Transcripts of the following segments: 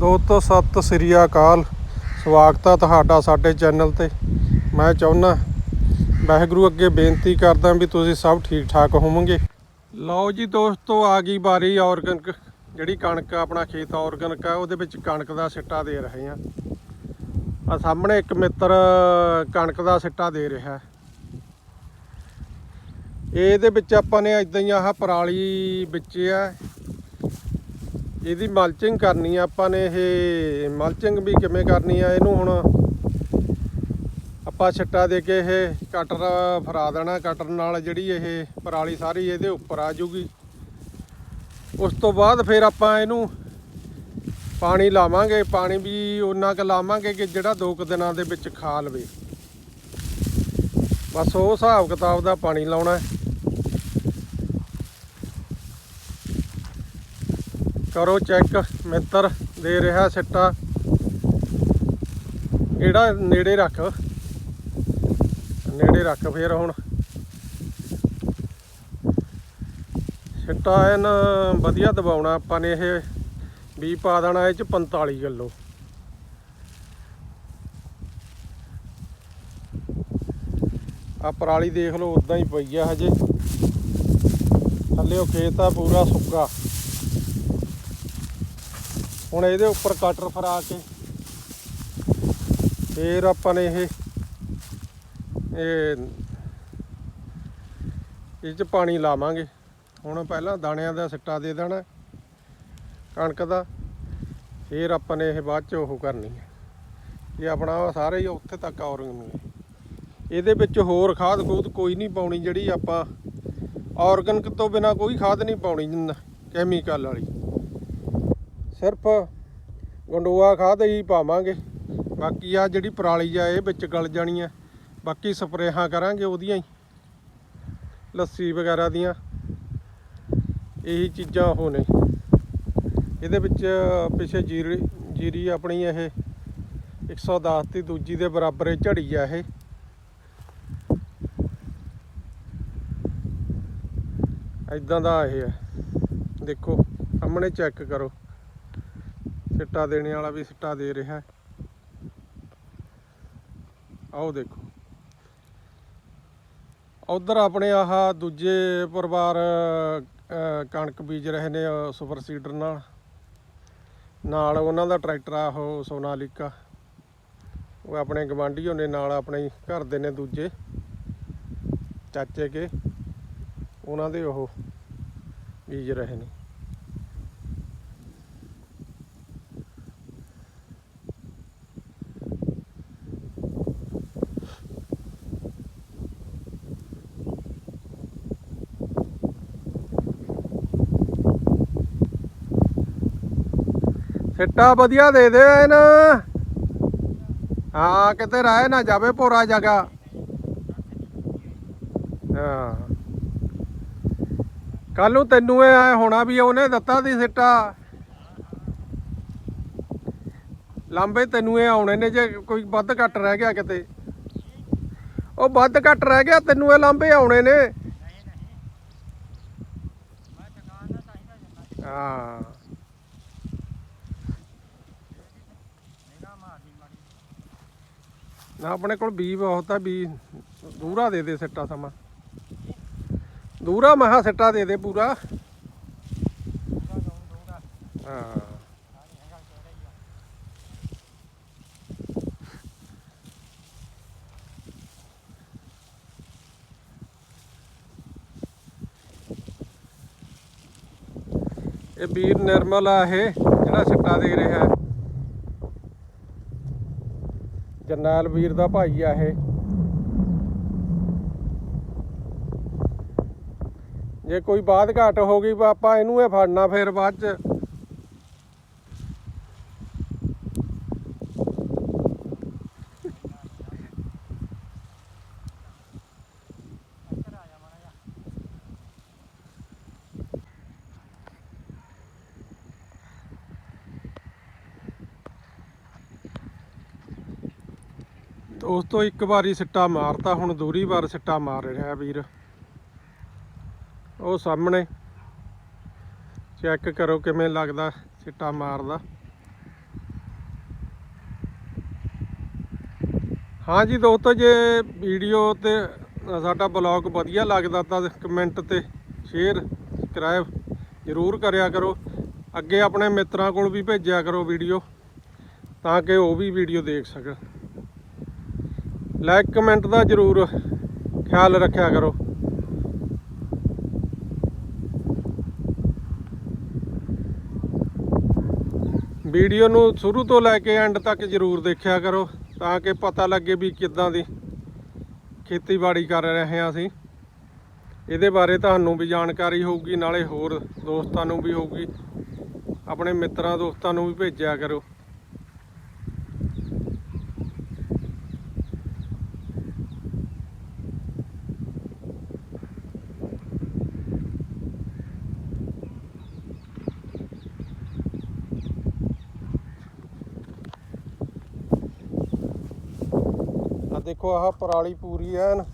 ਦੋਸਤੋ, ਸਤਿ ਸ੍ਰੀ ਅਕਾਲ। ਸਵਾਗਤ ਹੈ ਤੁਹਾਡਾ ਸਾਡੇ ਚੈਨਲ ਤੇ। ਮੈਂ ਚਾਹੁੰਦਾ ਵਾਹਿਗੁਰੂ ਅੱਗੇ ਬੇਨਤੀ ਕਰਦਾ ਵੀ ਤੁਸੀਂ ਸਭ ਠੀਕ ਠਾਕ ਹੋਵੋਗੇ। ਲਓ ਜੀ ਦੋਸਤੋ, ਆ ਗਈ ਵਾਰੀ ਆਰਗਨਿਕ ਜਿਹੜੀ ਕਣਕ ਆਪਣਾ ਖੇਤ ਆਰਗਨਿਕ ਆ, ਉਹਦੇ ਵਿੱਚ ਕਣਕ ਦਾ ਸਿੱਟਾ ਦੇ ਰਹੇ ਆ। ਆ ਸਾਹਮਣੇ ਇੱਕ ਮਿੱਤਰ ਕਣਕ ਦਾ ਸਿੱਟਾ ਦੇ ਰਿਹਾ ਇਹਦੇ ਵਿੱਚ ਆਪਾਂ ਨੇ ਇਦਾਂ ਹੀ ਆਹ ਪਰਾਲੀ ਵਿੱਚ ਆ। ਇਹਦੀ ਮਲਚਿੰਗ ਕਰਨੀ ਆ, ਆਪਾਂ ਨੇ ਇਹ ਮਲਚਿੰਗ ਵੀ ਕਿਵੇਂ ਕਰਨੀ ਆ, ਇਹਨੂੰ ਹੁਣ ਆਪਾਂ ਛੱਟਾ ਦੇ ਕੇ ਇਹ ਕਟਰ ਫਰਾ ਦੇਣਾ ਕਟਰ ਨਾਲ ਜਿਹੜੀ ਇਹ ਪਰਾਲੀ ਸਾਰੀ ਇਹਦੇ ਉੱਪਰ ਆ ਜੂਗੀ ਉਸ ਤੋਂ ਬਾਅਦ ਫਿਰ ਆਪਾਂ ਇਹਨੂੰ ਪਾਣੀ ਲਾਵਾਂਗੇ, ਪਾਣੀ ਵੀ ਉਹਨਾਂ ਕੁ ਲਾਵਾਂਗੇ ਕਿ ਜਿਹੜਾ ਦੋ ਕੁ ਦਿਨਾਂ ਦੇ ਵਿੱਚ ਖਾ ਲਵੇ। ਬਸ ਉਹ ਹਿਸਾਬ ਕਿਤਾਬ ਦਾ ਪਾਣੀ ਲਾਉਣਾ ਹੈ। ਕਰੋ ਚੈੱਕ, ਮਿੱਤਰ ਦੇ ਰਿਹਾ ਸਿੱਟਾ। ਕਿਹੜਾ ਨੇੜੇ ਰੱਖ। ਨੇੜੇ ਰੱਖ ਫੇਰ ਹੁਣ। ਸਿੱਟਾ ਐਨ ਵਧੀਆ ਦਬਾਉਣਾ ਆਪਾਂ ਨੇ ਇਹ। ਵੀ ਪਾ ਦੇਣਾ ਇਹ ਚ 45 ਕਿਲੋ। ਆ ਪਰਾਲੀ ਦੇਖ ਲਓ ਉਦਾਂ ਹੀ ਪਈ ਆ ਹਜੇ। ਥੱਲੇ ਉਹ ਖੇਤ ਆ, ਪੂਰਾ ਸੁੱਕਾ। ਹੁਣ ਇਹਦੇ ਉੱਪਰ ਕਟਰ ਫਰਾ ਕੇ। ਫੇਰ ਆਪਾਂ ਨੇ ਇਹ ਇਹ ਇਹ ਚ ਪਾਣੀ ਲਾਵਾਂਗੇ। ਹੁਣ ਪਹਿਲਾਂ ਦਾਣਿਆਂ ਦਾ ਸਿੱਟਾ ਦੇ ਦੇਣਾ, ਕਣਕ ਦਾ। ਫੇਰ ਆਪਾਂ ਨੇ ਇਹ ਬਾਅਦ ਚ ਉਹ ਕਰਨੀ ਹੈ। ਇਹ ਆਪਣਾ ਸਾਰੇ ਹੀ ਉੱਥੇ ਤੱਕ ਆਰਗਨ ਇਹਦੇ ਵਿੱਚ ਹੋਰ ਖਾਦ ਖੂਦ ਕੋਈ ਨਹੀਂ ਪਾਉਣੀ ਜਿਹੜੀ ਆਪਾਂ ਆਰਗਨਿਕ ਤੋਂ ਬਿਨਾ ਕੋਈ ਖਾਦ ਨਹੀਂ ਪਾਉਣੀ ਕੈਮੀਕਲ ਵਾਲੀ। ਸਿਰਫ ਗੰਡੋਆ ਖਾਦ ਹੀ ਪਾਵਾਂਗੇ। ਬਾਕੀ ਆ ਜਿਹੜੀ ਪਰਾਲੀ ਆ, ਇਹ ਵਿੱਚ ਗਲ ਜਾਣੀ ਆ। ਬਾਕੀ ਸਪਰੇਹਾਂ ਕਰਾਂਗੇ ਉਹਦੀਆਂ ਹੀ, ਲੱਸੀ ਵਗੈਰਾ ਦੀਆਂ। ਇਹੀ ਚੀਜ਼ਾਂ ਉਹ ਨੇ ਇਹਦੇ ਵਿੱਚ ਪਿਛੇ ਜੀਰੀ ਜੀਰੀ ਆਪਣੀ ਇਹ 110 ਦੀ ਦੂਜੀ ਦੇ ਬਰਾਬਰ ਇਹ ਝੜੀ ਆ ਇਹ। ਇਦਾਂ ਦਾ ਇਹ ਹੈ ਦੇਖੋ, ਸਾਹਮਣੇ ਚੈੱਕ ਕਰੋ। ਸਿੱਟਾ ਦੇਣੇ ਵਾਲਾ ਵੀ ਸਿੱਟਾ ਦੇ ਰਿਹਾ ਹੈ। ਆਓ ਦੇਖੋ। ਉਧਰ ਆਪਣੇ ਆਹ ਦੂਜੇ ਪਰਿਵਾਰ ਕਣਕ ਬੀਜ ਰਹੇ ਨੇ ਅਹ, ਸੁਪਰ ਸੀਡਰ ਨਾਲ। ਨਾਲ ਉਹਨਾਂ ਦਾ ਟਰੈਕਟਰ ਆ ਉਹ ਸੋਨਾਲੀਕਾ। ਉਹ ਆਪਣੇ ਗਵਾਂਢੀ ਹੋਣੇ ਨਾਲ ਆਪਣੇ ਘਰ ਦੇ ਨੇ ਦੂਜੇ। ਚਾਚੇ ਕੇ। ਉਹਨਾਂ ਦੇ ਉਹ ਬੀਜ ਰਹੇ ਨੇ। ਸਿੱਟਾ ਵਧੀਆ ਦੇ ਦੇ ਇਹਨ ਹਾਂ, ਕਿਤੇ ਰਹਿ ਨਾ ਜਾਵੇ ਪੋਰਾ ਜਗਾ। ਹਾਂ। ਕੱਲ ਨੂੰ ਤੈਨੂੰ ਇਹ ਐਂ ਹੋਣਾ ਵੀ ਉਹਨੇ ਦਿੱਤਾ ਦੀ ਸਿੱਟਾ। ਲਾਂਬੇ ਤੈਨੂੰ ਇਹ ਆਉਣੇ ਨੇ ਜੇ ਕੋਈ ਵੱਧ ਘੱਟ ਰਹਿ ਗਿਆ ਕਿਤੇ। ਉਹ ਵੱਧ ਘੱਟ ਰਹਿ ਗਿਆ, ਤੈਨੂੰ ਇਹ ਲਾਂਬੇ ਆਉਣੇ ਨੇ। ਹਾਂ। ਆਪਣੇ ਕੋਲ ਬੀ ਬਹੁਤ ਆ ਬੀ ਦੂਰਾ ਦੇ ਦੇ ਸਿੱਟਾ ਸਮਾਂ। ਦੂਰਾ ਮਹਾ ਸਿੱਟਾ ਦੇ ਦੇ ਪੂਰਾ। ਹਾਂ। ਇਹ ਵੀਰ ਨਿਰਮਲ ਆ ਇਹ, ਜਿਹੜਾ ਸਿੱਟਾ ਦੇ ਰਿਹਾ। ਹੈ ਜਰਨੈਲ ਵੀਰ ਦਾ ਭਾਈ ਆ ਇਹ। ਜੇ ਕੋਈ ਬਾਤ ਘਾਟ ਹੋ ਗਈ, ਆਪਾਂ ਇਹਨੂੰ ਇਹ ਫੜਨਾ ਫਿਰ ਬਾਅਦ ਚ। ਤੇ ਉਸ ਤੋਂ ਇੱਕ ਵਾਰੀ ਸਿੱਟਾ ਮਾਰਤਾ, ਹੁਣ ਦੂਰੀ ਵਾਰ ਸਿੱਟਾ ਮਾਰ ਰਿਹਾ ਵੀਰ। ਉਹ ਸਾਹਮਣੇ। ਚੈੱਕ ਕਰੋ ਕਿਵੇਂ ਲੱਗਦਾ ਸਿੱਟਾ ਮਾਰਦਾ। ਹਾਂ ਜੀ ਦੋਸਤੋ, ਜੇ ਵੀਡੀਓ ਤੇ ਸਾਡਾ ਬਲੌਗ ਵਧੀਆ ਲੱਗਦਾ ਤਾਂ ਕਮੈਂਟ ਤੇ ਸ਼ੇਅਰ, ਸਬਸਕ੍ਰਾਈਬ ਜ਼ਰੂਰ ਕਰਿਆ ਕਰੋ। ਅੱਗੇ ਆਪਣੇ ਮਿੱਤਰਾਂ ਕੋਲ ਵੀ ਭੇਜਿਆ ਕਰੋ ਵੀਡੀਓ, ਤਾਂ ਕਿ ਉਹ ਵੀ ਵੀਡੀਓ ਦੇਖ ਸਕਣ। ਲਾਈਕ ਕਮੈਂਟ ਦਾ ਜ਼ਰੂਰ ਖਿਆਲ ਰੱਖਿਆ ਕਰੋ। ਵੀਡੀਓ ਨੂੰ ਸ਼ੁਰੂ ਤੋਂ ਲੈ ਕੇ ਐਂਡ ਤੱਕ ਜ਼ਰੂਰ ਦੇਖਿਆ ਕਰੋ ਤਾਂ ਕਿ ਪਤਾ ਲੱਗੇ ਵੀ ਕਿੱਦਾਂ ਦੀ ਖੇਤੀਬਾੜੀ ਕਰ ਰਹੇ ਹਾਂ ਅਸੀਂ। ਇਹਦੇ ਬਾਰੇ ਤੁਹਾਨੂੰ ਵੀ ਜਾਣਕਾਰੀ ਹੋਊਗੀ, ਨਾਲੇ ਹੋਰ ਦੋਸਤਾਂ ਨੂੰ ਵੀ ਹੋਊਗੀ। ਆਪਣੇ ਮਿੱਤਰਾਂ, ਦੋਸਤਾਂ ਨੂੰ ਵੀ ਭੇਜਿਆ ਕਰੋ। ਦੇਖੋ ਆਹ ਪਰਾਲੀ ਪੂਰੀ ਐਨ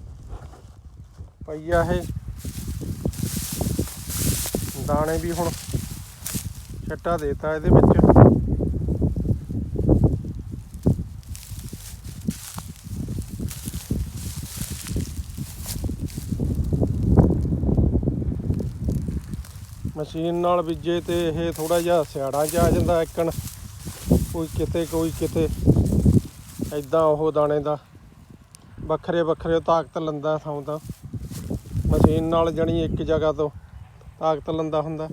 ਪਈ ਆ ਇਹ। ਦਾਣੇ ਵੀ ਹੁਣ ਛੱਟਾ ਦੇਤਾ ਇਹਦੇ ਵਿੱਚ। ਮਸ਼ੀਨ ਨਾਲ ਬੀਜੇ ਤੇ ਇਹ ਥੋੜਾ ਜਿਹਾ ਸਿਆੜਾ ਚ ਆ ਜਾਂਦਾ ਇੱਕਣ। ਕੋਈ ਕਿਤੇ ਕੋਈ ਕਿਤੇ। ਐਦਾਂ ਉਹ ਦਾਣੇ ਦਾ ਵੱਖਰੇ ਵੱਖਰੇ ਤਾਕਤ ਲੰਦਾ ਥਾਂ ਤਾਂ। ਮਸ਼ੀਨ ਨਾਲ ਜਣੀ ਇੱਕ ਜਗ੍ਹਾ ਤੋਂ ਤਾਕਤ ਲੰਦਾ ਹੁੰਦਾ।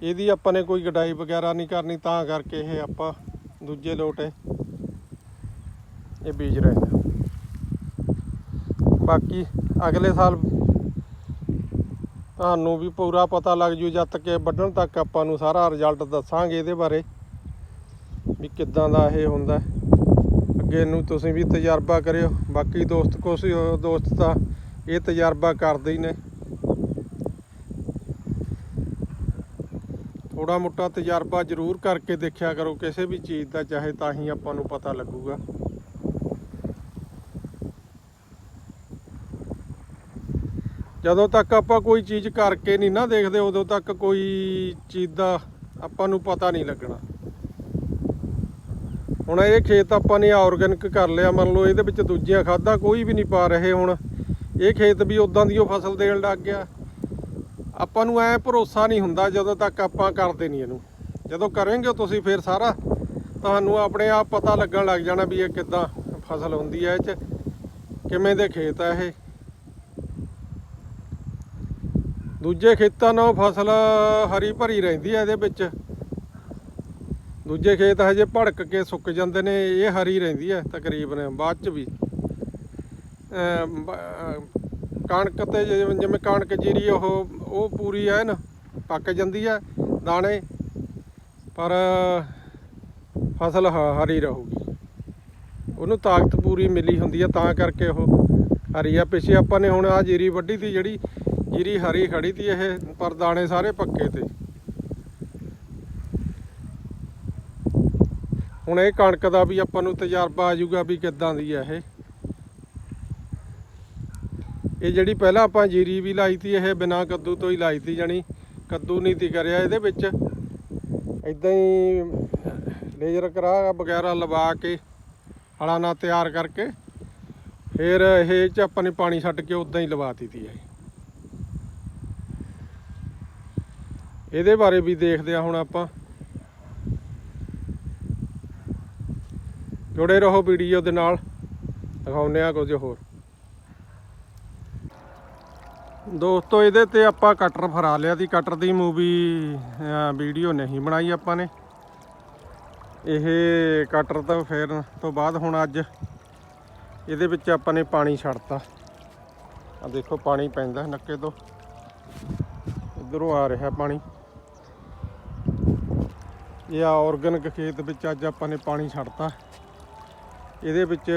ਇਹਦੀ ਆਪਾਂ ਨੇ ਕੋਈ ਗਡਾਈ ਵਗੈਰਾ ਨਹੀਂ ਕਰਨੀ, ਤਾਂ ਕਰਕੇ ਇਹ ਆਪਾਂ ਦੂਜੇ ਲੋਟੇ ਇਹ ਬੀਜ ਰਹੇ ਹਾਂ। ਬਾਕੀ ਅਗਲੇ ਸਾਲ ਤੁਹਾਨੂੰ ਵੀ ਪੂਰਾ ਪਤਾ ਲੱਗ ਜੂ, ਜਦ ਤੱਕ ਇਹ ਵੱਢਣ ਤੱਕ ਆਪਾਂ ਨੂੰ ਸਾਰਾ ਰਿਜ਼ਲਟ ਦੱਸਾਂਗੇ ਇਹਦੇ ਬਾਰੇ ਵੀ ਕਿੱਦਾਂ ਦਾ ਇਹ ਹੁੰਦਾ। ਅੱਗੇ ਨੂੰ ਤੁਸੀਂ ਵੀ ਤਜਰਬਾ ਕਰਿਓ। ਬਾਕੀ ਦੋਸਤ ਕੁਛ ਦੋਸਤ ਤਾਂ ਇਹ ਤਜਰਬਾ ਕਰਦੇ ਹੀ ਨੇ। ਥੋੜਾ ਮੋਟਾ ਤਜਰਬਾ ਜ਼ਰੂਰ ਕਰਕੇ ਦੇਖਿਆ ਕਰੋ। ਕਿਸੇ ਵੀ ਚੀਜ਼ ਦਾ ਚਾਹੇ ਤਾਂ ਹੀ ਆਪਾਂ ਨੂੰ ਪਤਾ ਲੱਗੂਗਾ। ਜਦੋਂ ਤੱਕ ਆਪਾਂ ਕੋਈ ਚੀਜ਼ ਕਰਕੇ ਨਹੀਂ ਨਾ ਦੇਖਦੇ, ਉਦੋਂ ਤੱਕ ਕੋਈ ਚੀਜ਼ ਦਾ ਆਪਾਂ ਨੂੰ ਪਤਾ ਨਹੀਂ ਲੱਗਣਾ। ਹੁਣ ਇਹ ਖੇਤ ਆਪਾਂ ਨੇ ਆਰਗੈਨਿਕ ਕਰ ਲਿਆ, ਮੰਨ ਲਓ ਇਹਦੇ ਵਿੱਚ ਦੂਜੀਆਂ ਖਾਦਾਂ ਕੋਈ ਵੀ ਨਹੀਂ ਪਾ ਰਹੇ ਹੁਣ। ਇਹ ਖੇਤ ਵੀ ਉਦਾਂ ਦੀ ਉਹ ਫਸਲ ਦੇਣ ਲੱਗ ਗਿਆ। ਆਪਾਂ ਨੂੰ ਐ ਭਰੋਸਾ ਨਹੀਂ ਹੁੰਦਾ ਜਦੋਂ ਤੱਕ ਆਪਾਂ ਕਰਦੇ ਨਹੀਂ ਇਹਨੂੰ। ਜਦੋਂ ਕਰਾਂਗੇ ਤੁਸੀਂ ਫਿਰ ਸਾਰਾ, ਤੁਹਾਨੂੰ ਆਪਣੇ ਆਪ ਪਤਾ ਲੱਗਣ ਲੱਗ ਜਾਣਾ ਵੀ ਇਹ ਕਿੱਦਾਂ ਫਸਲ ਹੁੰਦੀ ਹੈ ਇਹ ਚ, ਕਿਵੇਂ ਦੇ ਖੇਤ ਆ ਇਹ। ਦੂਜੇ ਖੇਤਾਂ ਨਾਲੋਂ ਫਸਲ ਹਰੀ ਭਰੀ ਰਹਿੰਦੀ ਹੈ ਇਹਦੇ ਵਿੱਚ। ਦੂਜੇ ਖੇਤ ਹਜੇ ਭੜਕ ਕੇ ਸੁੱਕ ਜਾਂਦੇ ਨੇ, ਇਹ ਹਰੀ ਰਹਿੰਦੀ ਹੈ ਤਕਰੀਬਨ, ਬਾਅਦ ਚ ਵੀ। ਕਣਕ ਤੇ ਜਿਵੇਂ ਜਿਵੇਂ ਕਣਕ ਜੀਰੀ ਉਹ ਉਹ ਪੂਰੀ ਐ ਨਾ, ਪੱਕ ਜਾਂਦੀ ਹੈ ਦਾਣੇ, ਪਰ ਫਸਲ ਹ- ਹਰੀ ਰਹੂਗੀ। ਉਹਨੂੰ ਤਾਕਤ ਪੂਰੀ ਮਿਲੀ ਹੁੰਦੀ ਹੈ ਤਾਂ ਕਰਕੇ ਉਹ ਹਰੀ ਆ। ਪਿੱਛੇ ਆਪਾਂ ਨੇ ਹੁਣ ਆ ਜੀਰੀ ਵੱਢੀ ਤੀ ਜਿਹੜੀ, ਜੀਰੀ ਹਰੀ ਖੜੀ ਤੀ ਇਹ, ਪਰ ਦਾਣੇ ਸਾਰੇ ਪੱਕੇ ਤੇ। ਹੁਣ ਇਹ ਕਣਕ ਦਾ ਵੀ ਆਪਾਂ ਨੂੰ ਤਜਰਬਾ ਆ ਜਾਊਗਾ ਵੀ ਕਿੱਦਾਂ ਦੀ ਹੈ ਇਹ। ਇਹ ਜਿਹੜੀ ਪਹਿਲਾਂ ਆਪਾਂ ਜੀਰੀ ਵੀ ਲਾਈ ਤੀ ਇਹ ਬਿਨਾ ਕੱਦੂ ਤੋਂ ਹੀ ਲਾਈ ਤੀ ਜਾਣੀ। ਕੱਦੂ ਨਹੀਂ ਤੀ ਕਰਿਆ ਇਹਦੇ ਵਿੱਚ। ਇਦਾਂ ਹੀ ਲੇਜ਼ਰ ਕਰਾ ਵਗੈਰਾ ਲਵਾ ਕੇ, ਹਲਾ ਨਾਲ ਤਿਆਰ ਕਰਕੇ, ਫਿਰ ਇਹ ਚ ਆਪਾਂ ਨੇ ਪਾਣੀ ਛੱਡ ਕੇ ਉਦਾਂ ਹੀ ਲਵਾਤੀ ਤੀ ਇਹ। ਇਹਦੇ ਬਾਰੇ ਵੀ ਦੇਖਦੇ ਆ ਹੁਣ ਆਪਾਂ। ਜੁੜੇ ਰਹੋ ਵੀਡੀਓ ਦੇ ਨਾਲ। ਦਿਖਾਉਂਦੇ ਆ ਕੁਝ ਹੋਰ। ਦੋਸਤੋ, ਇਹਦੇ ਤੇ ਆਪਾਂ ਕਟਰ ਫਰਾ ਲਿਆ ਸੀ। ਕਟਰ ਦੀ ਮੂਵੀ ਵੀਡੀਓ ਨਹੀਂ ਬਣਾਈ ਆਪਾਂ ਨੇ। ਇਹ ਕਟਰ ਤੋਂ ਫੇਰਨ ਤੋਂ ਬਾਅਦ ਹੁਣ ਅੱਜ ਇਹਦੇ ਵਿੱਚ ਆਪਾਂ ਨੇ ਪਾਣੀ ਛੱਡਤਾ। ਆ ਦੇਖੋ, ਪਾਣੀ ਪੈਂਦਾ ਨੱਕੇ ਤੋਂ। ਇਧਰੋਂ ਆ ਰਿਹਾ ਪਾਣੀ। ਇਹ ਆ ਆਰਗੈਨਿਕ ਖੇਤ ਵਿੱਚ ਅੱਜ ਆਪਾਂ ਨੇ ਪਾਣੀ ਛੱਡਤਾ। ਇਹਦੇ ਵਿੱਚ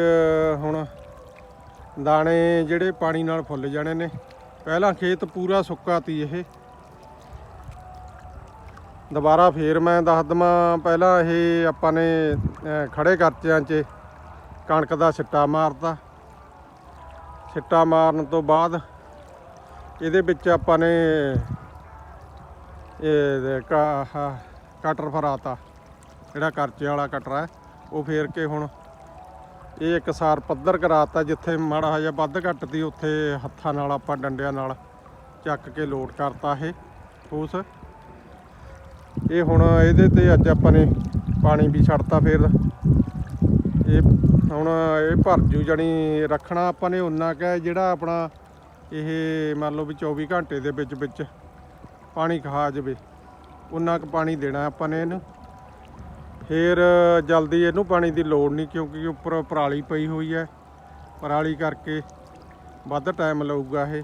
ਹੁਣ ਦਾਣੇ ਜਿਹੜੇ ਪਾਣੀ ਨਾਲ ਫੁੱਲ ਜਾਣੇ ਨੇ। ਪਹਿਲਾਂ ਖੇਤ ਪੂਰਾ ਸੁੱਕਾ ਤੀ ਇਹ। ਦੁਬਾਰਾ ਫੇਰ ਮੈਂ ਦੱਸ ਦਵਾਂ ਪਹਿਲਾਂ ਇਹ ਆਪਾਂ ਨੇ ਅਹ, ਖੜੇ ਕਰਚਿਆਂ 'ਚ ਕਣਕ ਦਾ ਛਿੱਟਾ ਮਾਰਤਾ। ਛਿੱਟਾ ਮਾਰਨ ਤੋਂ ਬਾਅਦ ਇਹਦੇ ਵਿੱਚ ਆਪਾਂ ਨੇ ਇਹ ਕਾ- ਆਹ ਕਟਰ ਫਰਾਤਾ। ਜਿਹੜਾ ਕਰਚੇ ਵਾਲਾ ਕਟਰ ਹੈ ਉਹ ਫੇਰ ਕੇ ਹੁਣ ਇਹ ਇੱਕ ਸਾਰ ਪੱਧਰ ਕਰਾਤਾ ਜਿੱਥੇ ਮਾੜਾ ਜਿਹਾ ਵੱਧ ਘੱਟ ਤੀ ਉੱਥੇ ਹੱਥਾਂ ਨਾਲ ਆਪਾਂ ਡੰਡਿਆਂ ਨਾਲ ਚੱਕ ਕੇ ਲੋਡ ਕਰਤਾ ਇਹ ਫੂਸ ਇਹ ਹੁਣ ਇਹਦੇ ਤੇ ਅੱਜ ਆਪਾਂ ਨੇ ਪਾਣੀ ਵੀ ਛੱਡਤਾ ਫਿਰ। ਇਹ ਹੁਣ ਇਹ ਭਰ ਜੂ ਜਣੀ ਰੱਖਣਾ ਆਪਾਂ ਨੇ ਉਨਾ ਕੁ ਜਿਹੜਾ ਆਪਣਾ ਇਹ ਮੰਨ ਲਓ ਵੀ 24 ਘੰਟੇ ਦੇ ਵਿੱਚ ਵਿੱਚ ਪਾਣੀ ਖਾ ਜਾਵੇ। ਉਨਾ ਕੁ ਪਾਣੀ ਦੇਣਾ ਆਪਾਂ ਨੇ ਇਹਨੂੰ। ਫਿਰ ਜਲਦੀ ਇਹਨੂੰ ਪਾਣੀ ਦੀ ਲੋੜ ਨਹੀਂ ਕਿਉਂਕਿ ਉੱਪਰ ਪਰਾਲੀ ਪਈ ਹੋਈ ਹੈ। ਪਰਾਲੀ ਕਰਕੇ ਵੱਧ ਟਾਈਮ ਲਊਗਾ ਇਹ।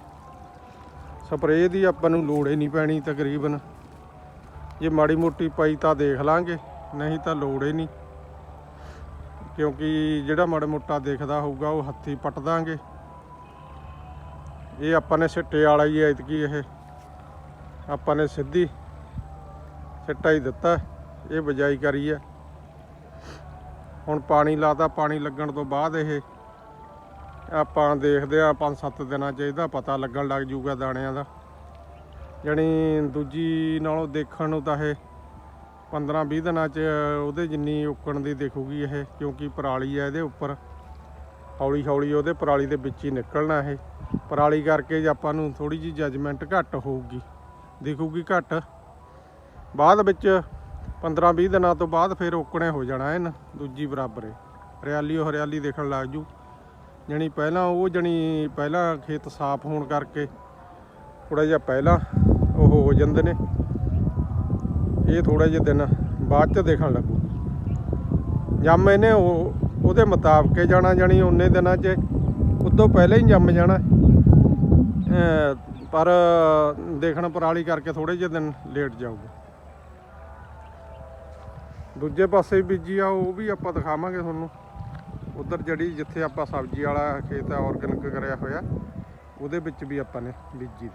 ਸਪਰੇਅ ਦੀ ਆਪਾਂ ਨੂੰ ਲੋੜ ਹੀ ਨਹੀਂ ਪੈਣੀ ਤਕਰੀਬਨ। ਜੇ ਮਾੜੀ ਮੋਟੀ ਪਈ ਤਾਂ ਦੇਖ ਲਾਂਗੇ, ਨਹੀਂ ਤਾਂ ਲੋੜ ਹੀ ਨਹੀਂ। ਕਿਉਂਕਿ ਜਿਹੜਾ ਮਾੜਾ ਮੋਟਾ ਦੇਖਦਾ ਹੋਊਗਾ ਉਹ ਹੱਥੀ ਪੱਟ ਦਾਂਗੇ। ਇਹ ਆਪਾਂ ਨੇ ਸਿੱਟੇ ਵਾਲਾ ਹੀ ਐਤਕੀ ਇਹ। ਆਪਾਂ ਨੇ ਸਿੱਧੀ ਸਿੱਟਾ ਹੀ ਦਿੱਤਾ, ਇਹ ਬਜਾਈ ਕਰੀ ਹੈ। ਹੁਣ ਪਾਣੀ ਲਾਤਾ, ਪਾਣੀ ਲੱਗਣ ਤੋਂ ਬਾਅਦ ਇਹ ਆਪਾਂ ਦੇਖਦੇ ਆ 5-7 ਦਿਨਾਂ ਚ ਇਹਦਾ ਪਤਾ ਲੱਗਣ ਲੱਗ ਜੂਗਾ ਦਾਣਿਆਂ ਦਾ। ਜਣੀ ਦੂਜੀ ਨਾਲੋਂ ਦੇਖਣ ਨੂੰ ਤਾਂ ਇਹ 15-20 ਦਿਨਾਂ ਚ ਉਹਦੇ ਜਿੰਨੀ ਉੱਕਣ ਦੀ ਦੇਖੂਗੀ ਇਹ, ਕਿਉਂਕਿ ਪਰਾਲੀ ਹੈ ਇਹਦੇ ਉੱਪਰ। ਹੌਲੀ ਹੌਲੀ ਉਹਦੇ ਪਰਾਲੀ ਦੇ ਵਿੱਚ ਹੀ ਨਿਕਲਣਾ ਇਹ। ਪਰਾਲੀ ਕਰਕੇ ਜੇ ਆਪਾਂ ਨੂੰ ਥੋੜੀ ਜਿਹੀ ਜਜਮੈਂਟ ਘੱਟ ਹੋਊਗੀ, ਦੇਖੂਗੀ ਘੱਟ। ਬਾਅਦ ਵਿੱਚ 15-20 ਦਿਨਾਂ ਤੋਂ ਬਾਅਦ ਫਿਰ ਓਕਣੇ ਹੋ ਜਾਣਾ ਇਹਨ, ਦੂਜੀ ਬਰਾਬਰ ਹਰਿਆਲੀ ਉਹ ਹਰਿਆਲੀ ਦੇਖਣ ਲੱਗ ਜੂ। ਜਣੀ ਪਹਿਲਾਂ ਉਹ ਜਣੀ ਪਹਿਲਾਂ ਖੇਤ ਸਾਫ਼ ਹੋਣ ਕਰਕੇ ਥੋੜਾ ਜਿਹਾ ਪਹਿਲਾਂ ਉਹ ਹੋ ਜਾਂਦੇ ਨੇ। ਇਹ ਥੋੜਾ ਜਿਹਾ ਦਿਨ ਬਾਅਦ ਚ ਦੇਖਣ ਲੱਗੂ। ਜੰਮ ਇਹਨੇ ਉਹ, ਉਹਦੇ ਮੁਤਾਬਕ ਜਾਣਾ ਜਾਣੀ ਉਹਨੇ ਦਿਨਾਂ 'ਚ, ਉਦੋਂ ਪਹਿਲਾਂ ਹੀ ਜੰਮ ਜਾਣਾ। ਪਰ ਦੇਖਣ ਪਰਾਲੀ ਕਰਕੇ ਥੋੜੇ ਜਿਹੇ ਦਿਨ ਲੇਟ ਜਾਊਗਾ। ਦੂਜੇ ਪਾਸੇ ਬੀਜੀ ਆ, ਉਹ ਵੀ ਆਪਾਂ ਦਿਖਾਵਾਂਗੇ ਤੁਹਾਨੂੰ। ਉਧਰ ਜਿਹੜੀ ਜਿੱਥੇ ਆਪਾਂ ਸਬਜ਼ੀ ਵਾਲਾ ਖੇਤ ਆ ਆਰਗੈਨਿਕ ਕਰਿਆ ਹੋਇਆ, ਉਹਦੇ ਵਿੱਚ ਵੀ ਆਪਾਂ ਨੇ ਬੀਜੀ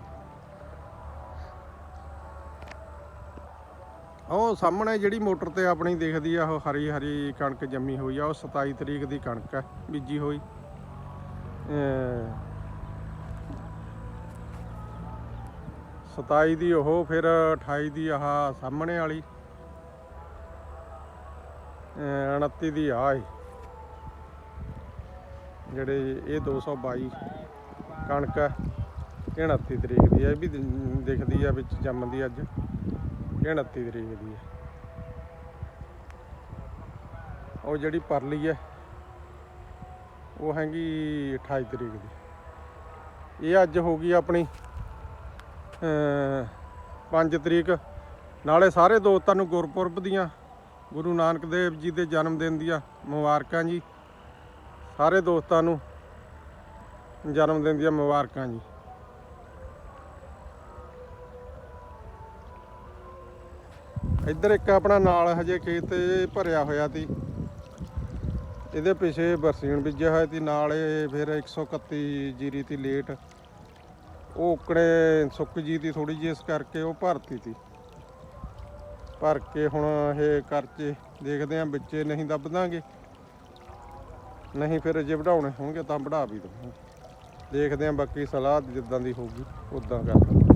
ਉਹ ਸਾਹਮਣੇ ਜਿਹੜੀ ਮੋਟਰ ਤੇ ਆਪਣੀ ਦਿਖਦੀ ਆ, ਉਹ ਹਰੀ ਹਰੀ ਕਣਕ ਜੰਮੀ ਹੋਈ ਆ, ਉਹ 27 ਤਰੀਕ ਦੀ ਕਣਕ ਹੈ ਬੀਜੀ ਹੋਈ। ਅਮ 27 ਦੀ ਉਹ, ਫਿਰ 28 ਦੀ ਆਹ ਸਾਹਮਣੇ ਵਾਲੀ। 29 ਦੀ ਆ ਏ ਜਿਹੜੇ ਇਹ 222 ਕਣਕ ਆ ਇਹ 29 ਤਰੀਕ ਦੀ ਆ ਇਹ ਵੀ ਦਿਖਦੀ ਆ ਵਿੱਚ ਜੰਮਦੀ ਅੱਜ। ਇਹ 29 ਤਰੀਕ ਦੀ ਹੈ। ਉਹ ਜਿਹੜੀ ਪਰਲੀ ਹੈ, ਉਹ ਹੈਗੀ 28 ਤਰੀਕ ਦੀ। ਇਹ ਅੱਜ ਹੋ ਗਈ ਆਪਣੀ 5 ਤਰੀਕ। ਨਾਲੇ ਸਾਰੇ ਦੋਸਤਾਂ ਨੂੰ ਗੁਰਪੁਰਬ ਦੀਆਂ ਗੁਰੂ ਨਾਨਕ ਦੇਵ ਜੀ ਦੇ ਜਨਮ ਦਿਨ ਦੀਆਂ ਮੁਬਾਰਕਾਂ ਜੀ। ਸਾਰੇ ਦੋਸਤਾਂ ਨੂੰ ਜਨਮ ਦਿਨ ਦੀਆਂ ਮੁਬਾਰਕਾਂ ਜੀ। ਇੱਧਰ ਇੱਕ ਆਪਣਾ ਨਾਲ ਹਜੇ ਖੇਤ ਭਰਿਆ ਹੋਇਆ ਸੀ। ਇਹਦੇ ਪਿੱਛੇ ਬਰਸੀਨ ਬੀਜਿਆ ਹੋਇਆ ਸੀ, ਨਾਲ ਇਹ ਫਿਰ 131 ਜੀਰੀ ਤੀ ਲੇਟ, ਉਹ ਉਕੜੇ ਸੁੱਕ ਜੀ ਤੀ ਥੋੜੀ ਜਿਹੀ ਇਸ ਕਰਕੇ ਉਹ ਭਰਤੀ ਤੀ ਭਰ ਕੇ ਹੁਣ ਇਹ ਕਰਚੇ ਦੇਖਦੇ ਆਂ, ਵਿੱਚੇ ਨਹੀਂ ਦੱਬ ਦਾਂਗੇ ਨਹੀਂ ਫਿਰ ਜੇ ਵਢਾਉਣੇ ਹੋਣਗੇ ਤਾਂ ਵਢਾ ਵੀ ਦਵਾਂਗੇ। ਦੇਖਦੇ ਆਂ ਬਾਕੀ ਸਲਾਹ ਜਿੱਦਾਂ ਦੀ ਹੋਊਗੀ ਉਦਾਂ ਕਰ ਲਾਂਗੇ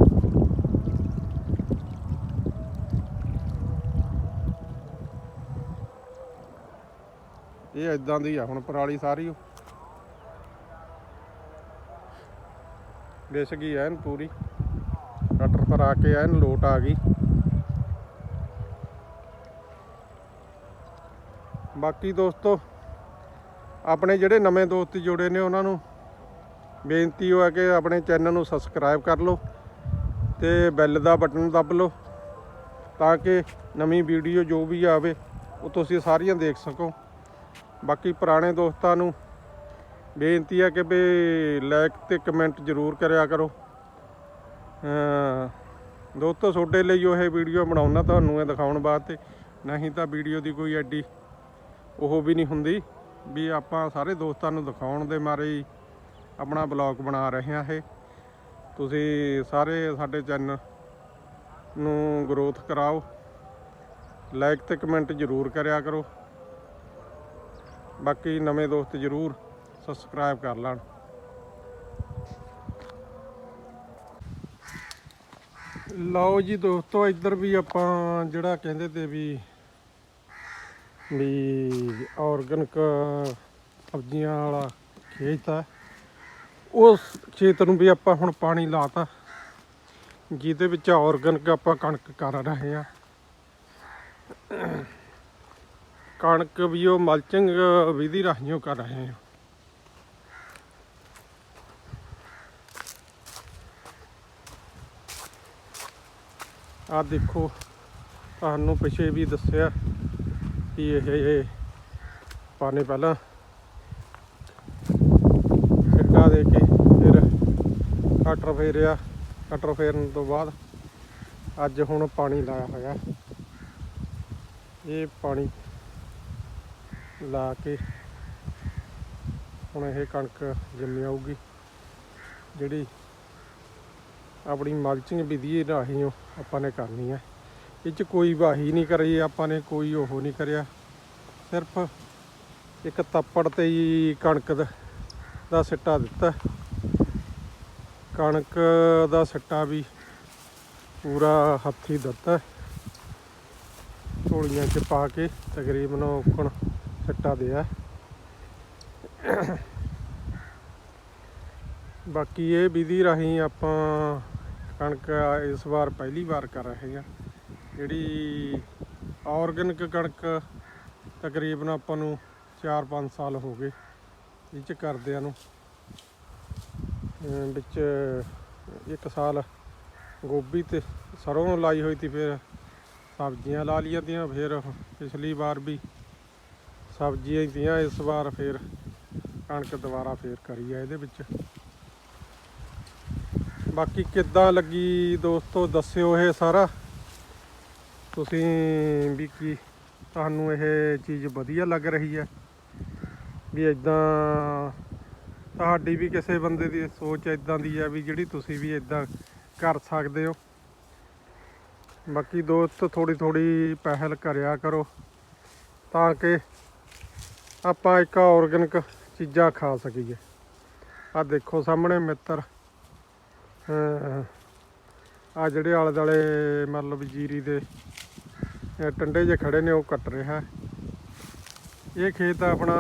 ਇਹ ਇਦਾਂ ਦੀ ਆ, ਹੁਣ ਪਰਾਲੀ ਸਾਰੀ ਵਿਸ ਗਈ ਐਨ ਪੂਰੀ। ਕਟਰ ਪਰ ਆ ਕੇ ਐਨ ਲੋਟ ਆ ਗਈ। ਬਾਕੀ ਦੋਸਤੋ, ਆਪਣੇ ਜਿਹੜੇ ਨਵੇਂ ਦੋਸਤ ਜੁੜੇ ਨੇ, ਉਹਨਾਂ ਨੂੰ ਬੇਨਤੀ ਹੋ ਹੈ ਕਿ ਆਪਣੇ ਚੈਨਲ ਨੂੰ ਸਬਸਕ੍ਰਾਈਬ ਕਰ ਲਓ ਤੇ ਬੈਲ ਦਾ ਬਟਨ ਦੱਬ ਲਓ ਤਾਂ ਕਿ ਨਵੀਂ ਵੀਡੀਓ ਜੋ ਵੀ ਆਵੇ, ਉਹ ਤੁਸੀਂ ਸਾਰੀਆਂ ਦੇਖ ਸਕੋ। ਬਾਕੀ ਪੁਰਾਣੇ ਦੋਸਤਾਂ ਨੂੰ ਬੇਨਤੀ ਹੈ ਕਿ ਵੀ ਲਾਈਕ ਤੇ ਕਮੈਂਟ ਜ਼ਰੂਰ ਕਰਿਆ ਕਰੋ। ਦੋਸਤੋ, ਤੁਹਾਡੇ ਲਈ ਉਹ ਇਹ ਵੀਡੀਓ ਬਣਾਉਣਾ ਤੁਹਾਨੂੰ ਇਹ ਦਿਖਾਉਣ ਵਾਸਤੇ। ਨਹੀਂ ਤਾਂ ਵੀਡੀਓ ਦੀ ਕੋਈ ਐਡੀ ਉਹ ਵੀ ਨਹੀਂ ਹੁੰਦੀ ਵੀ ਆਪਾਂ ਸਾਰੇ ਦੋਸਤਾਂ ਨੂੰ ਦਿਖਾਉਣ ਦੇ ਮਾਰੇ ਹੀ ਆਪਣਾ ਬਲੌਗ ਬਣਾ ਰਹੇ ਹਾਂ ਇਹ। ਤੁਸੀਂ ਸਾਰੇ ਸਾਡੇ ਚੈਨਲ ਨੂੰ ਗਰੋਥ ਕਰਾਓ। ਲਾਈਕ ਤੇ ਕਮੈਂਟ ਜ਼ਰੂਰ ਕਰਿਆ ਕਰੋ। ਬਾਕੀ ਨਵੇਂ ਦੋਸਤ ਜ਼ਰੂਰ ਸਬਸਕ੍ਰਾਈਬ ਕਰ ਲੈਣ। ਲਓ ਜੀ ਦੋਸਤੋ, ਇੱਧਰ ਵੀ ਆਪਾਂ ਜਿਹੜਾ ਕਹਿੰਦੇ ਤੇ ਵੀ ਵੀ ਆਰਗੈਨਿਕ ਸਬਜ਼ੀਆਂ ਵਾਲਾ ਖੇਤ ਆ ਉਸ ਖੇਤ ਨੂੰ ਵੀ ਆਪਾਂ ਹੁਣ ਪਾਣੀ ਲਾਤਾ, ਜਿਹਦੇ ਵਿੱਚ ਆਰਗੈਨਿਕ ਆਪਾਂ ਕਣਕ ਕਰ ਰਹੇ ਆ ਕਣਕ ਵੀ ਉਹ ਮਲਚਿੰਗ ਵਿਧੀ ਰਾਹੀਂ ਓ ਕਰ ਰਹੇ ਆ ਆ ਦੇਖੋ, ਤੁਹਾਨੂੰ ਪਿਛੇ ਵੀ ਦੱਸਿਆ ਕਿ ਇਹ ਪਾਣੀ ਪਹਿਲਾਂ। ਸਿੱਟਾ ਦੇ ਕੇ ਫਿਰ ਕਟਰ ਫੇਰਿਆ। ਕਟਰ ਫੇਰਨ ਤੋਂ ਬਾਅਦ ਅੱਜ ਹੁਣ ਪਾਣੀ ਲਾਇਆ ਹੋਇਆ। ਇਹ ਪਾਣੀ ਲਾ ਕੇ ਹੁਣ ਇਹ ਕਣਕ ਜੰਮੀ ਆਊਗੀ। ਜਿਹੜੀ ਆਪਣੀ ਮਲਚਿੰਗ ਵਿਧੀ ਰਾਹੀਂ ਓ ਆਪਾਂ ਨੇ ਕਰਨੀ ਹੈ ਇਹ ਚ ਕੋਈ ਵਾਹੀ ਨਹੀਂ ਕਰੀ, ਆਪਾਂ ਨੇ ਕੋਈ ਉਹ ਨਹੀਂ ਕਰਿਆ। ਸਿਰਫ ਇੱਕ ਤੱਪੜ ਤੇ ਹੀ ਕਣਕ ਦਾ ਸਿੱਟਾ ਦਿੱਤਾ। ਕਣਕ ਦਾ ਸਿੱਟਾ ਵੀ ਪੂਰਾ ਹੱਥੀ ਦਿੱਤਾ। ਝੋਲੀਆਂ 'ਚ ਪਾ ਕੇ ਤਕਰੀਬਨ ਔਕਣ ਸਿੱਟਾ ਦਿਆ। ਬਾਕੀ ਇਹ ਵਿਧੀ ਰਾਹੀਂ ਆਪਾਂ ਕਣਕ ਇਸ ਵਾਰ ਪਹਿਲੀ ਵਾਰ ਕਰ ਰਹੇ ਹਾਂ। ਜਿਹੜੀ ਆਰਗੈਨਿਕ ਕਣਕ ਤਕਰੀਬਨ ਆਪਾਂ ਨੂੰ 4-5 ਸਾਲ ਹੋ ਗਏ ਇਹ ਚ ਕਰਦਿਆਂ ਨੂੰ। ਵਿੱਚ ਇੱਕ ਸਾਲ ਗੋਭੀ ਤੇ ਸਰੋਂ ਲਾਈ ਹੋਈ ਤੀ, ਫਿਰ ਸਬਜ਼ੀਆਂ ਲਾ ਲਈਆਂ ਤੀਆਂ, ਫਿਰ ਪਿਛਲੀ ਵਾਰ ਵੀ ਸਬਜ਼ੀਆਂ ਹੀ ਤੀਆਂ, ਇਸ ਵਾਰ ਫਿਰ ਕਣਕ ਦੁਬਾਰਾ ਫੇਰ ਕਰੀ ਆ ਇਹਦੇ ਵਿੱਚ। ਬਾਕੀ ਕਿੱਦਾਂ ਲੱਗੀ ਦੋਸਤੋ, ਦੱਸਿਓ ਇਹ ਸਾਰਾ। ਤੁਸੀਂ ਵੀ ਕੀ ਤੁਹਾਨੂੰ ਇਹ ਚੀਜ਼ ਵਧੀਆ ਲੱਗ ਰਹੀ ਹੈ? ਵੀ ਇਦਾਂ ਤੁਹਾਡੀ ਵੀ ਕਿਸੇ ਬੰਦੇ ਦੀ ਸੋਚ ਇਦਾਂ ਦੀ ਹੈ ਵੀ ਜਿਹੜੀ ਤੁਸੀਂ ਵੀ ਇਦਾਂ ਕਰ ਸਕਦੇ ਹੋ। ਬਾਕੀ ਦੋਸਤ ਥੋੜੀ ਥੋੜੀ ਪਹਿਲ ਕਰਿਆ ਕਰੋ ਤਾਂ ਕਿ ਆਪਾਂ ਇੱਕ ਆਰਗੈਨਿਕ ਚੀਜ਼ਾਂ ਖਾ ਸਕੀਏ। ਆ ਦੇਖੋ ਸਾਹਮਣੇ ਮਿੱਤਰ ਆ ਜਿਹੜੇ ਆਲੇ ਦਾਲੇ ਮਤਲਬ ਜੀਰੀ ਦੇ ਟੰਡੇ ਜੇ ਖੜੇ ਨੇ, ਉਹ ਕੱਟ ਰਿਹਾ। ਇਹ ਖੇਤ ਆਪਣਾ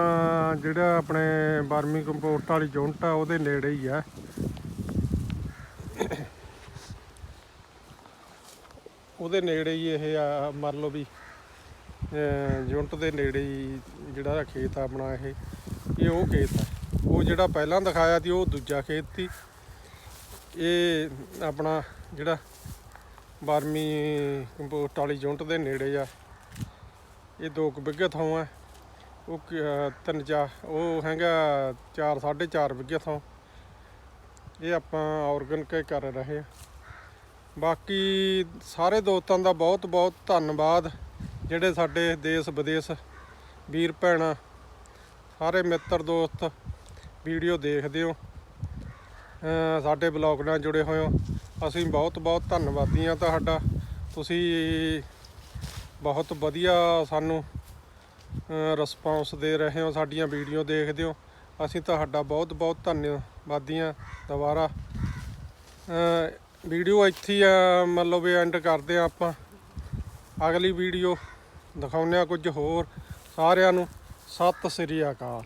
ਜਿਹੜਾ ਆਪਣੇ ਬਰਮੀ ਕੰਪੋਸਟ ਵਾਲੀ ਯੂਨਿਟ ਆ, ਉਹਦੇ ਨੇੜੇ ਹੀ ਆ। ਉਹਦੇ ਨੇੜੇ ਹੀ ਇਹ ਆ, ਮੰਨ ਲਓ ਵੀ, ਅਹ ਯੂਨਿਟ ਦੇ ਨੇੜੇ ਹੀ ਜਿਹੜਾ ਖੇਤ ਆ ਆਪਣਾ ਇਹ ਇਹ ਉਹ ਖੇਤ ਆ। ਉਹ ਜਿਹੜਾ ਪਹਿਲਾਂ ਦਿਖਾਇਆ ਸੀ, ਉਹ ਦੂਜਾ ਖੇਤ ਸੀ। ਇਹ ਆਪਣਾ ਜਿਹੜਾ ਬਰਮੀ ਕੰਪੋਸਟ ਵਾਲੀ ਯੂਨਿਟ ਦੇ ਨੇੜੇ ਆ। ਇਹ ਦੋ ਕੁ ਬਿੱਗੇ ਥਾਂ ਆ। ਉਹ ਕ- ਅਹ ਤਿੰਨ ਚਾਰ ਉਹ ਹੈਗਾ 4 4.5 ਬਿੱਗੇ ਥਾਂ। ਇਹ ਆਪਾਂ ਆਰਗੈਨਿਕ ਕਰ ਰਹੇ ਆ। ਬਾਕੀ ਸਾਰੇ ਦੋਸਤਾਂ ਦਾ ਬਹੁਤ ਬਹੁਤ ਧੰਨਵਾਦ। ਜਿਹੜੇ ਸਾਡੇ ਦੇਸ਼ ਵਿਦੇਸ਼ ਵੀਰ ਭੈਣਾਂ, ਸਾਰੇ ਮਿੱਤਰ ਦੋਸਤ, ਵੀਡੀਓ ਦੇਖਦੇ ਹੋ। ਸਾਡੇ ਬਲੌਗ ਨਾਲ ਜੁੜੇ ਹੋਏ ਹੋ। ਅਸੀਂ ਬਹੁਤ ਬਹੁਤ ਧੰਨਵਾਦੀ ਹਾਂ ਤੁਹਾਡਾ। ਤੁਸੀਂ ਬਹੁਤ ਵਧੀਆ ਸਾਨੂੰ ਰਿਸਪੌਂਸ ਦੇ ਰਹੇ ਹੋ, ਸਾਡੀਆਂ ਵੀਡੀਓ ਦੇਖਦੇ ਹੋ। ਅਸੀਂ ਤੁਹਾਡਾ ਬਹੁਤ ਬਹੁਤ ਧੰਨਵਾਦੀ ਹਾਂ ਦੁਬਾਰਾ। ਵੀਡੀਓ ਇੱਥੇ ਆ, ਮਤਲਬ ਐਂਡ ਕਰਦੇ ਹਾਂ ਆਪਾਂ। ਅਗਲੀ ਵੀਡੀਓ ਦਿਖਾਉਂਦੇ ਹਾਂ ਕੁਝ ਹੋਰ ਸਾਰਿਆਂ ਨੂੰ। ਸਤਿ ਸ੍ਰੀ ਅਕਾਲ।